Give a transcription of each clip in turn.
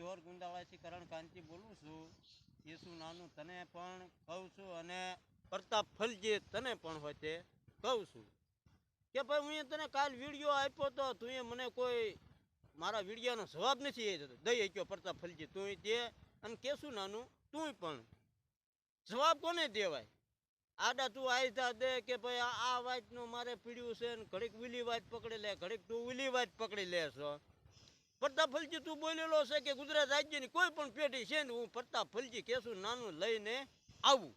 સિહોર ગુંદાવાસી કરણ કાંતિ બોલું છું. યેસુ નાનું તને પણ કહું છું અને પ્રતાપ ફલજી તને પણ હોય તે કહું છું. કે ભાઈ, હું તને કાલ વીડિયો આપ્યો તો તું મને કોઈ મારા વિડીયોનો જવાબ નથી દઈ શક્યો પ્રતાપ ફલજી તું તે અને કેશું નાનું તું પણ. જવાબ કોને દેવાય? આડા તું આયતા દે કે ભાઈ, આ વાતનું મારે પીડ્યું છે ને ઘડીક વિલી વાત પકડી લે, ઘડીક તું વિલી વાત પકડી લે પ્રતાપ ફલજી તું બોલેલો છે કે ગુજરાત રાજ્યની કોઈ પણ પેઢી છે ને હું પ્રતાપ ફલજી કેશું નાનું લઈને આવું.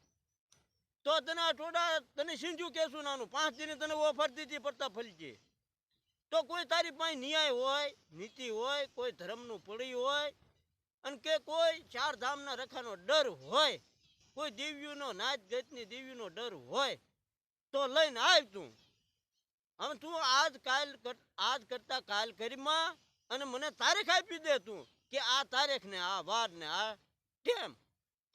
તો તને આ તને સિંજુ કેશું નાનું. પાંચ દિને તને ઓફર દીધી પ્રતાપ ફલજી તો કોઈ તારી પાસે ન્યાય હોય, નીતિ હોય, કોઈ ધર્મનું પડી હોય, અને કે કોઈ ચાર ધામના રખાનો ડર હોય, કોઈ દિવ્યુનો નાચ ગતની દિવ્યુનો ડર હોય, તો લઈને આવ તું. હવે તું આજ કાલ આજ કરતા કાલ કરીમાં અને મને તારીખ આપી દે તું કે આ તારીખ ને આ વાર ને આ કેમ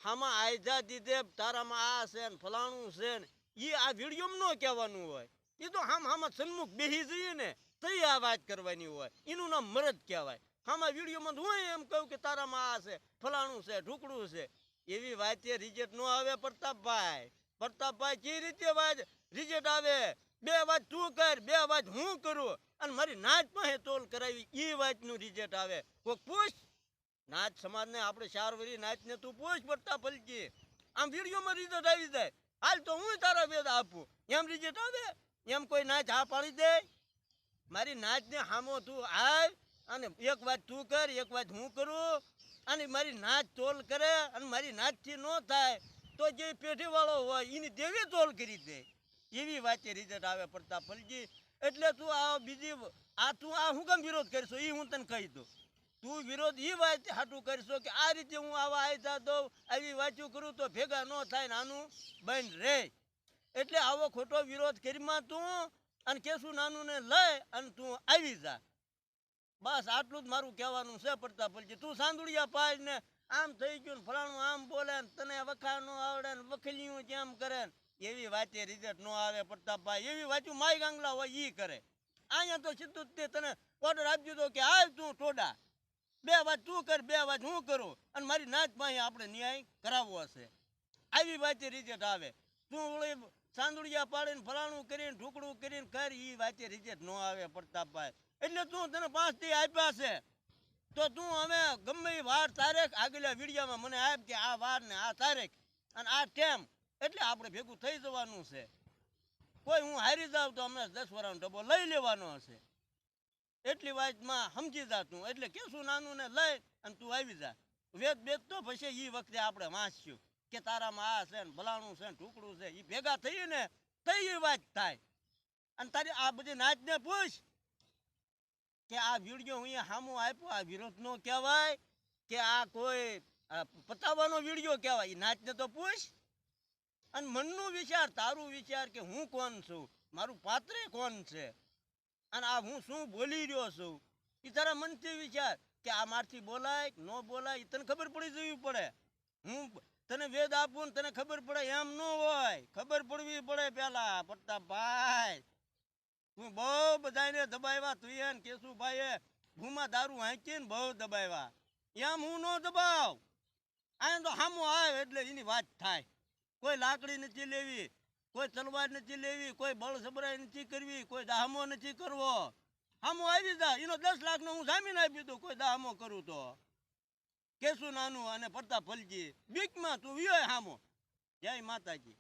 આમાં આયજા દીધે તારામાં આ છે ને, ફલાણું છે ને એ આ વિડીયોમાં ન કહેવાનું હોય. એ તો હામ હામાં સન્મુખ બેહી જઈએ ને તઈ આ વાત કરવાની હોય. એનું નામ મરદ કહેવાય. આમાં વિડીયોમાં તો હું એમ કહું કે તારામાં આ છે, ફલાણું છે, ઢુકડું છે. એવી વાતે રિજેક્ટ ન આવે પ્રતાપભાઈ. પ્રતાપભાઈ કઈ રીતે વાત રિજેક્ટ આવે? બે વાત તું કર, બે વાત હું કરું? અને મારી નાચ પાસે તોલ કરાવી. એ વાતનું રિજેક્ટ આવે. કોક પૂછ. નાચ સમાજને આપણે ચાર વરી નાચને તું પૂછ, પડતા ફલજી આમ વિડીયોમાં રિઝલ્ટ આવી જાય. હાલ તો હું તારા વેદ આપું. એમ રિજેક્ટ આવે? એમ કોઈ નાચ હા પાડી દે? મારી નાચને હામો તું આવ અને એક વાત તું કર, એક વાત હું કરું. અને મારી નાચ તોલ કરે અને મારી નાચથી ન થાય તો જે પેઢીવાળો હોય એની દેવી તોલ કરી દે. એવી વાતે રિઝલ્ટ આવે પડતા ફલજી એટલે તું આ બીજી આ તું આ હું કેમ વિરોધ કરશો? એ હું તને કહી દઉં. તું વિરોધ એ વાત હાટું કરશો કે આ રીતે હું આવા આયતા દઉં આવી વાંચ્યું કરું તો ભેગા ન થાય ને આનું બંધ રહે એટલે આવો ખોટો વિરોધ કરીમાં તું અને કેશું નાનું ને લઈ અને તું આવી જા. બસ આટલું જ મારું કહેવાનું છે પ્રતાપલજી. તું સાંદુડિયા પાડ ને આમ થઈ ગયું ફલાણું આમ બોલે ને તને વખાણું આવડે ને વખલિયું કેમ કરે ને. એવી વાતે રિઝલ્ટ ન આવે, પ્રતાપભાઈ, એવી વાતું માય ગાંગલા હોય, ઈ કરે. અહીંયા તો સીધું તે તને ઓર્ડર આપજો તો કે હાલ તું ટોડા બે વાત તું કર, બે વાત હું કરું. અને મારી નાચ પાસે આપણે ન્યાય કરાવવો હશે. આવી વાતે રિઝલ્ટ આવે. તું ઓલી સાંદુડિયા પાડીને ફલાણું કરીને ઢુકડું કરીને કર એ વાતે રિઝલ્ટ ન આવે, પ્રતાપભાઈ. એટલે તું તને પાંચ દી આપ્યા છે. તો તું હવે ગમે એ વાર તારીખ આગલા વિડીયામાં મને આપ કે આ વાર ને આ તારીખ. અને આ ટેમ એટલે આપણે ભેગું થઈ જવાનું છે. કોઈ હું હારી જાઉં તો અમે દસ વરાનો ડબ્બો લઈ લેવાનો હશે. એટલી વાતમાં સમજી જા તું એટલે કેશું નાનું ને લઈ અને તું આવી જા. વેદ વેદ તો પછી એ વખતે આપણે વાંચ્યું કે તારામાં આ છે ને ભલાણું છે ને ઢુકડું છે એ ભેગા થઈએ ને તઈ વાત થાય. અને તારી આ બધી નાચને પૂછ કે આ વીડિયો હું સામું આપ્યો, આ વિરોધનો કહેવાય કે આ કોઈ પતાવવાનો વીડિયો કહેવાય. એ નાચને તો પૂછ. અને મનનું વિચાર, તારું વિચાર કે હું કોણ છું? મારું પાત્રે કોણ છે? અને આ હું શું બોલી રહ્યો છું? એ તારા મનથી વિચાર કે આ મારથી બોલાય ન બોલાય એ તને ખબર પડી જવી પડે. હું તને વેદ આપું ને તને ખબર પડે, એમ ન હોય. ખબર પડવી પડે પેલા પ્રતાપભાઈ હું બહુ બધાને દબાવ્યા, તું ને કેશુભાઈએ ભૂમાં દારૂ હાંકીને બહુ દબાવ્યા. એમ હું ન દબાવ. આ તો હામો આવે એટલે એની વાત થાય. કોઈ લાકડી નથી લેવી, કોઈ તલવાર નથી લેવી, કોઈ બળ સબરાઈ નથી કરવી, કોઈ દાહમો નથી કરવો. હામો આવી જા એનો દસ લાખનો હું જામીન આપી દઉં, કોઈ દાહમો કરું તો. કેશું નાનું અને પડતા ફલજી, બીકમાં તું વિયો હામો. જય માતાજી.